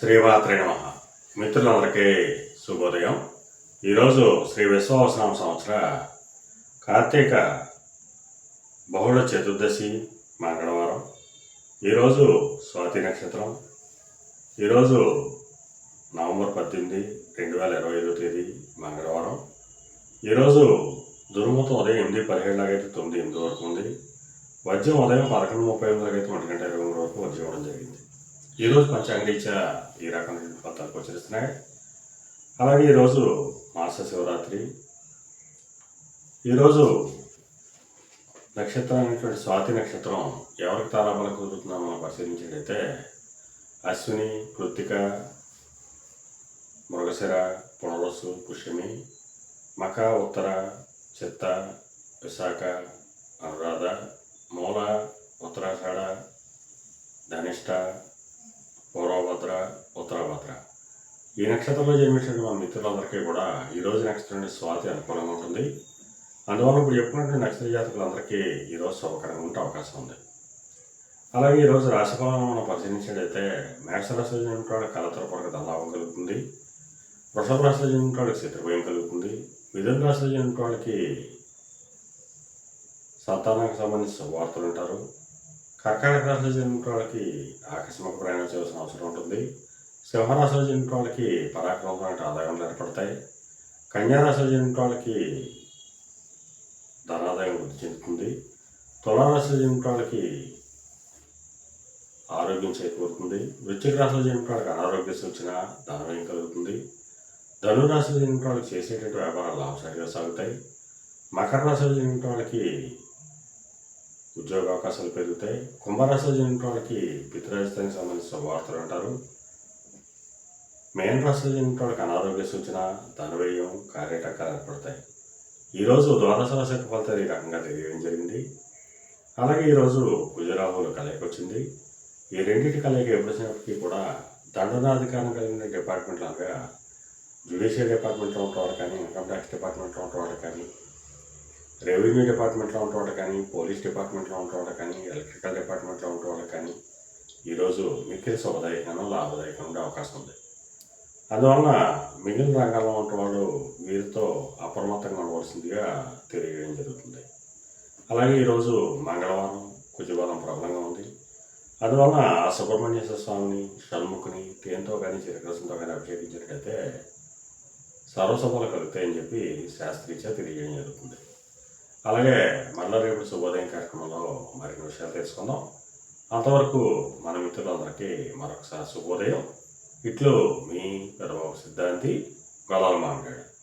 శ్రీమాత్రే నమ. మిత్రులందరికీ శుభోదయం. ఈరోజు శ్రీ విశ్వావసనామ సంవత్సర కార్తీక బహుళ చతుర్దశి మంగళవారం. ఈరోజు స్వాతి నక్షత్రం. ఈరోజు నవంబర్ పద్దెనిమిది రెండు వేల ఇరవై ఐదో తేదీ మంగళవారం. ఈరోజు దుర్మతం ఉదయం ఎనిమిది పదిహేడు లాగైతే తొమ్మిది ఎనిమిది వరకు ఉంది. వజ్రం ఉదయం పదకొండు ముప్పై ఎనిమిది లాగైతే ఒంటి గంట ఇరవై మూడు వరకు వజ్రం ఇవ్వడం జరిగింది. ఈరోజు పంచాంగరీత్యా ఈ రకమైన ఫలితాలు గోచరిస్తున్నాయి. అలాగే ఈరోజు మాస శివరాత్రి. ఈరోజు నక్షత్రం అనేటువంటి స్వాతి నక్షత్రం ఎవరికి తారాబలం కుదురుతుందో మనం పరిశీలించినట్లయితే అశ్విని కృత్తిక మృగశిర పునరస్సు పుష్యమి మక ఉత్తర చిత్త విశాఖ అనురాధ మూల ఉత్తరాషాఢ ధనిష్ట పూర్వభద్ర ఉత్తరభద్ర ఈ నక్షత్రంలో జన్మించిన మన మిత్రులందరికీ కూడా ఈ రోజు నక్షత్రం స్వాతి అనుకూలంగా ఉంటుంది. అందువల్ల ఇప్పుడు చెప్పుకున్నటువంటి నక్షత్ర జాతకులందరికీ ఈరోజు శుభకరంగా ఉంటే అవకాశం ఉంది. అలాగే ఈరోజు రాశిఫలం మనం పరిశీలించినట్లయితే మేషరాశిలో జన్మించిన వాళ్ళకి కలతరపడక ధనలాభం కలుగుతుంది. వృషభ రాశిలో జన్మించిన వాళ్ళకి శత్రుభయం కలుగుతుంది. మిథున రాశిలో జన్మించిన వాళ్ళకి సంతానానికి సంబంధించిన వార్తలు ఉంటారు. కర్కాటక రాశిలో జన్మించిన వాళ్ళకి ఆకస్మిక ప్రయాణం చేయాల్సిన అవసరం ఉంటుంది. సింహరాశిలో జన్మిన వాళ్ళకి పరాక్రమమైన ఆదాయాలు ఏర్పడతాయి. కన్యారాశిలో జన్మిన వాళ్ళకి ధనాదాయం వృద్ధి చెందుతుంది. తులారాశిలో జన్మిన వాళ్ళకి ఆరోగ్యం చేకూరుతుంది. వృశ్చిక రాశిలో జన్మిన వాళ్ళకి అనారోగ్య సూచన ధనవ్యయం కలుగుతుంది. ధనురాశిలో జన్మిన వాళ్ళకి చేసేటువంటి వ్యాపారాలు లాభసారిగా సాగుతాయి. మకర రాశిలో జన్మిన వాళ్ళకి ఉద్యోగ అవకాశాలు పెరుగుతాయి. కుంభరాశిలో జన్మించిన వాళ్ళకి పితృరాజధానికి సంబంధించిన వార్తలు అంటారు. మేన్ రాశిలో జన్మించిన వాళ్ళకి అనారోగ్య సూచన ధనవ్యయం కార్యటకాలు ఏర్పడతాయి. ఈరోజు ద్వాదశ రాశి యొక్క ఫలితాలు ఈ రకంగా తెలియడం జరిగింది. అలాగే ఈరోజు కుజరాహులు కలయిక వచ్చింది. ఈ రెండింటి కలయిక ఎప్పుడు కూడా దండనాధికారం కలిగిన డిపార్ట్మెంట్లు అనగా జ్యుడిషియల్ డిపార్ట్మెంట్లో ఉంటేవాడు కానీ ఇన్కమ్ ట్యాక్స్ డిపార్ట్మెంట్లో ఉన్నవాళ్ళు కానీ రెవెన్యూ డిపార్ట్మెంట్లో ఉంటేవాడు కానీ పోలీస్ డిపార్ట్మెంట్లో ఉంటేవాడు కానీ ఎలక్ట్రికల్ డిపార్ట్మెంట్లో ఉంటేవాడు కానీ ఈరోజు మిక్కిలి శుభదాయకంగా లాభదాయకంగా ఉండే అవకాశం ఉంది. అందువలన మిగిలిన రంగాల్లో ఉన్నవాళ్ళు వీరితో అప్రమత్తంగా ఉండవలసిందిగా తెలియడం జరుగుతుంది. అలాగే ఈరోజు మంగళవారం కుజబలం ప్రబలంగా ఉంది. అందువలన ఆ సుబ్రహ్మణ్యేశ్వర స్వామిని షణ్ముఖుని తేనెతో కానీ చిరకరసంతో కానీ అభిషేకించినట్లయితే సర్వసభలు కలుగుతాయని చెప్పి శాస్త్రీచ తెలియజేయడం జరుగుతుంది. అలాగే మళ్ళా రేపు శుభోదయం కార్యక్రమంలో మరిన్ని విషయాలు తెలుసుకుందాం. అంతవరకు మన మిత్రులందరికీ మరొకసారి శుభోదయం. ఇట్లు మీ పెదబాబు సిద్ధాంతి గొలాల మామిడాడు.